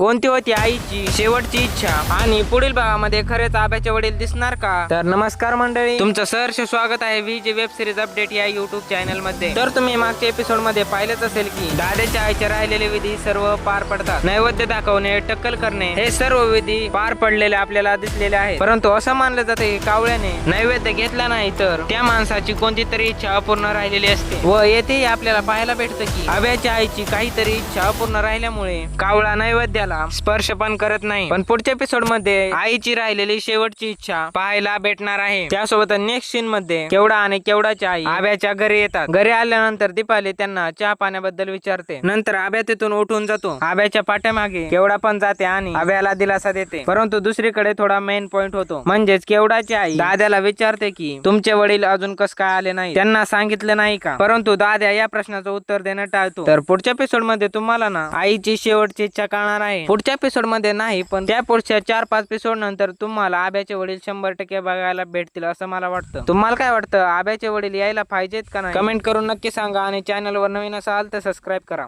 कोणती होती आईची शेवटची इच्छा? आणि पुढील भागामध्ये खरेच आब्याचे वडील दिसणार का? तर नमस्कार मंडळी. तुमचं सहर्ष स्वागत आहे व्ही वेब सिरीज अपडेट या युट्यूब चॅनलमध्ये. तर तुम्ही मागच्या एपिसोडमध्ये पाहिलंच असेल की दादाच्या आईचे राहिलेले विधी सर्व पार पडतात. नैवेद्य दाखवणे टक्कल करणे हे सर्व विधी पार पडलेले आपल्याला दिसलेले आहे परंतु असं मानलं जाते की कावळ्याने नैवेद्य घेतला नाही तर त्या माणसाची कोणती तरी इच्छा अपूर्ण राहिलेली असते. व येथेही आपल्याला पाहायला भेटतं की आब्याच्या आईची काहीतरी इच्छा अपूर्ण राहिल्यामुळे कावळा नैवेद्याला स्पर्श पण करत नाही. पण पुढच्या एपिसोडमध्ये आईची राहिलेली शेवटची इच्छा पाहायला भेटणार आहे. त्यासोबत नेक्स्ट सीन मध्ये केवडा आणि केवडाच्या आई आब्याच्या घरी येतात. घरी आल्यानंतर दीपाली त्यांना चहा पाण्याबद्दल विचारते. नंतर आब्या तिथून उठून जातो. आब्याच्या पाठ्यामागे केवडा पण जाते आणि आब्याला दिलासा देते. परंतु दुसरीकडे थोडा मेन पॉइंट होतो. म्हणजेच केवडाची आई दाद्याला विचारते की तुमचे वडील अजून कस काय आले नाही त्यांना सांगितलं नाही का? परंतु दाद्या या प्रश्नाचं उत्तर देणं टाळतो. तर पुढच्या एपिसोडमध्ये तुम्हाला ना आईची शेवटची इच्छा कळणार आहे. पुढच्या एपिसोडमध्ये नाही पण त्या पुढच्या चार पाच एपिसोड नंतर तुम्हाला आब्याचे वडील शंभर टक्के बघायला भेटतील असं मला वाटतं. तुम्हाला काय वाटतं? आब्याचे वडील यायला पाहिजेत का नाही? कमेंट करून नक्की सांगा आणि चॅनलवर नवीन असाल तर सबस्क्राईब करा.